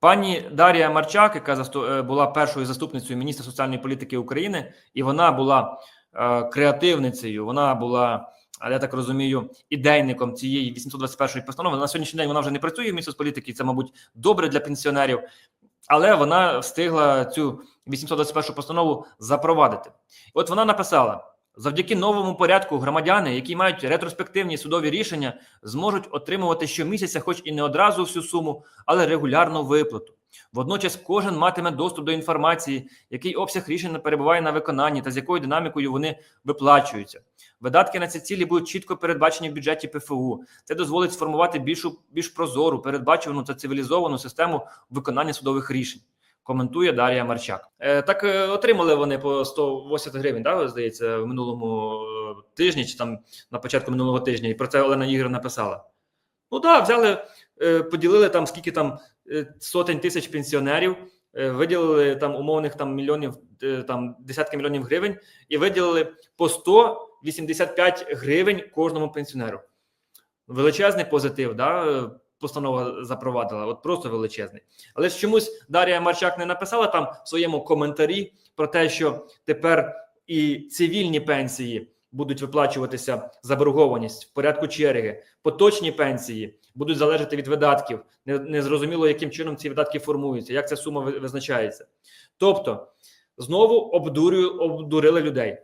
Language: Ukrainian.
Пані Дар'я Марчак, яка е, була першою заступницею міністра соціальної політики України, і вона була е, креативницею. Вона була, я так розумію, ідейником цієї 821 постанови. На сьогоднішній день вона вже не працює в міністерстві політики. Це, мабуть, добре для пенсіонерів, але вона встигла цю 821 постанову запровадити. От вона написала: завдяки новому порядку громадяни, які мають ретроспективні судові рішення, зможуть отримувати щомісяця, хоч і не одразу всю суму, але регулярну виплату. Водночас кожен матиме доступ до інформації, який обсяг рішень перебуває на виконанні та з якою динамікою вони виплачуються. Видатки на ці цілі будуть чітко передбачені в бюджеті ПФУ. Це дозволить сформувати більшу більш прозору, передбачувану та цивілізовану систему виконання судових рішень. Коментує Дар'я Марчак. Е, так е, отримали вони по 180 гривень, да, здається, в минулому е, тижні чи там на початку минулого тижня. І про це Олена Ігор написала. Ну так, взяли, е, поділили там скільки там сотень тисяч пенсіонерів, виділили там умовних там мільйонів, там десятки мільйонів гривень, і виділили по 185 гривень кожному пенсіонеру. Величезний позитив, да, постанова запровадила, от просто величезний. Але ж чомусь Дар'я Марчак не написала там в своєму коментарі про те, що тепер і цивільні пенсії будуть виплачуватися заборгованість в порядку черги, поточні пенсії будуть залежати від видатків. Не, зрозуміло, яким чином ці видатки формуються, як ця сума визначається. Тобто, знову обдурюю, обдурили людей.